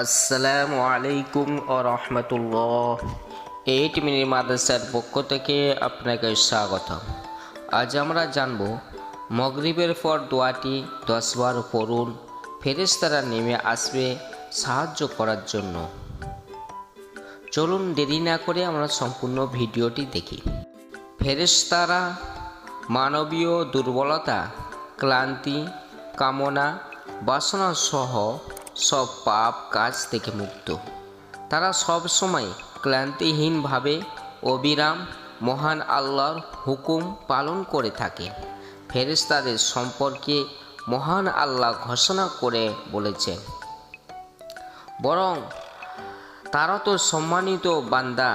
আসসালামু আলাইকুম ও রহমতুল্লাহ। Eight minute মাদ্রাসার পক্ষ থেকে আপনাকে স্বাগত আজ আমরা জানব, মগরিবের পর দোয়াটি দশবার পড়ুন, ফেরেশতারা নেমে আসবে সাহায্য করার জন্য। চলুন দেরি না করে আমরা সম্পূর্ণ ভিডিওটি দেখি। ফেরেশতারা মানবীয় দুর্বলতা, ক্লান্তি, কামনা, বাসনা সহ সব পাপ কাজ থেকে মুক্ত। তারা সব সময় ক্লান্তিহীনভাবে অবিরাম মহান আল্লাহর হুকুম পালন করে থাকে। ফেরেশতাদের সম্পর্কে মহান আল্লাহ ঘোষণা করে বলেছেন, বরং তারা তো সম্মানিত বান্দা,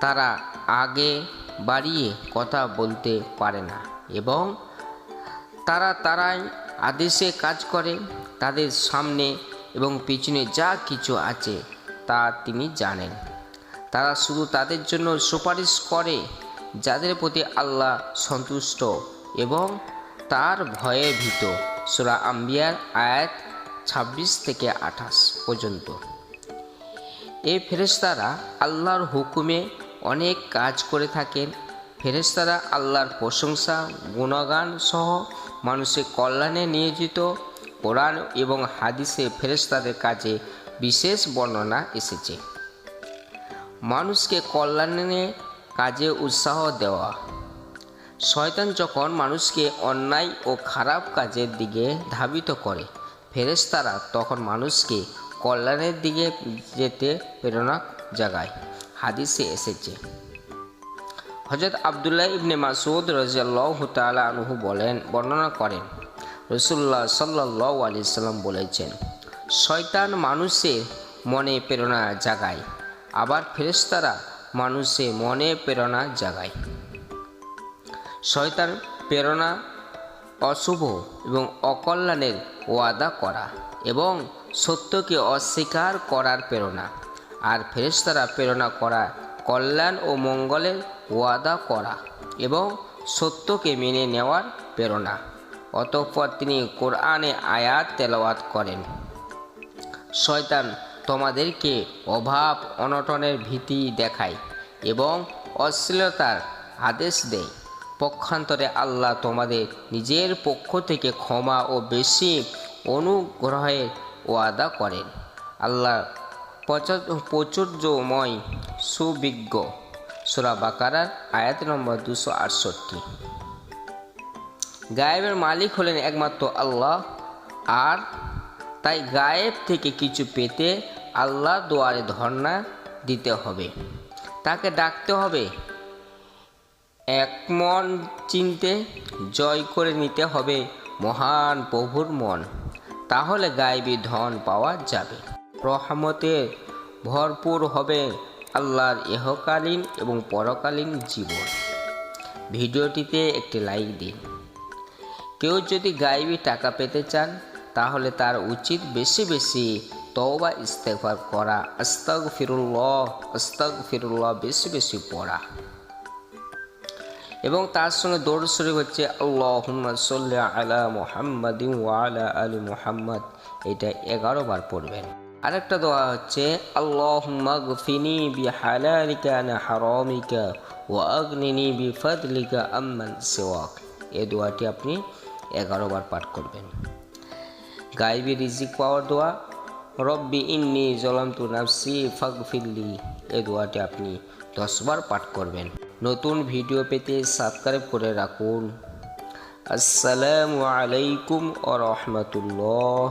তারা আগে বাড়িয়ে কথা বলতে পারে না এবং তারা তারাই আদেশে কাজ করে তাদের সামনে এবং পিছনে যা কিছু আছে তা তিনি জানেন। তারা শুধু তাদের জন্য সুপারিশ করে যাদের প্রতি আল্লাহ সন্তুষ্ট এবং তার ভয়ে ভীত। সুরা আম্বিয়ার আয়াত ছাব্বিশ থেকে আঠাশ পর্যন্ত। এই ফেরেশতারা আল্লাহর হুকুমে অনেক কাজ করে থাকেন ফেরেশতারা আল্লাহর প্রশংসা, গুণগান সহ মানুষের কল্যাণে নিয়োজিত কোরআন এবং হাদিসে ফেরেস্তাদের কাজে বিশেষ বর্ণনা এসেছে। মানুষকে কল্যাণে কাজে উৎসাহ দেওয়া। শয়তান যখন মানুষকে অন্যায় ও খারাপ কাজের দিকে ধাবিত করে, ফেরেশতারা তখন মানুষকে কল্যাণের দিকে যেতে প্রেরণা জাগায়। হাদিসে এসেছে হজরত আবদুল্লাহ ইবনে মাসুদ রাজিয়াল্লাহ তালা আনহু বলেন, বর্ণনা করেন রসুল্লাহ সাল্লাহ আলি সাল্লাম বলেছেন, শয়তান মানুষের মনে প্রেরণা জাগায়, আবার ফেরেশতারা মানুষে মনে প্রেরণা জাগায়। শয়তান প্রেরণা অশুভ এবং অকল্যাণের ওয়াদা করা এবং সত্যকে অস্বীকার করার প্রেরণা, আর ফেরেশতারা প্রেরণা করা কল্যাণ ও মঙ্গলের ওয়াদা করা এবং সত্যকে মেনে নেওয়ার প্রেরণা। অতঃপর তিনি কোরআনে আয়াত তেলাওয়াত করেন। শয়তান তোমাদেরকে অভাব, অনটনের ভীতি দেখায় এবং অশ্লীলতার আদেশ দেয়। পক্ষান্তরে আল্লাহ তোমাদের নিজের পক্ষ থেকে ক্ষমা ও বেশি অনুগ্রহের ওয়াদা করেন। আল্লাহ প্রচুর্যময়, সুবিজ্ঞ সুরা বাকারার আয়াত নম্বর দুশো আটষট্টি। গায়েবের মালিক হলেন একমাত্র আল্লাহ, আর তাই গায়েব থেকে কিছু পেতে আল্লাহ দোয়ারে ধর্ণা দিতে হবে। তাকে ডাকতে হবে। এক মন চিনতে জয় করে নিতে হবে মহান প্রভুর মন। তাহলে গায়েবী ধন পাওয়া যাবে। রহমতে ভরপুর হবে আল্লাহর ইহকালীন এবং পরকালীন জীবন। ভিডিওটিতে একটি লাইক দিন। কেউ যদি গায়েবী টাকা পেতে চান, তাহলে তার উচিত বেশি বেশি তওবা ইস্তেফার করা আস্তাগ ফিরুল্লাহ আস্তাগ ফিরুল্লাহ বেশি বেশি পড়া। এবং তার সঙ্গে দৌড় শরীফ হচ্ছে আল্লাহ সাল্লাহ আলা মোহাম্মদ ওয়ালা আলী মোহাম্মদ। এটা এগারো বার পড়বেন। আরেকটা দোয়া হচ্ছে আল্লাহ গফিনি বি হালালিকা না হারামিকা ও অগ্নিনি বি ফদলিকা আম্মান সেওয়াক। এই দোয়াটি আপনি এগারো বার পাঠ করবেন। গাইবি রিজিক পাওয়ার দোয়া, রব্বি ইন্নি জলান্তু নাফসি ফাগফিল্লি এ দোয়াটি আপনি দশবার পাঠ করবেন। নতুন ভিডিও পেতে সাবস্ক্রাইব করে রাখুন। আসসালামু আলাইকুম ও রহমতুল্লাহ।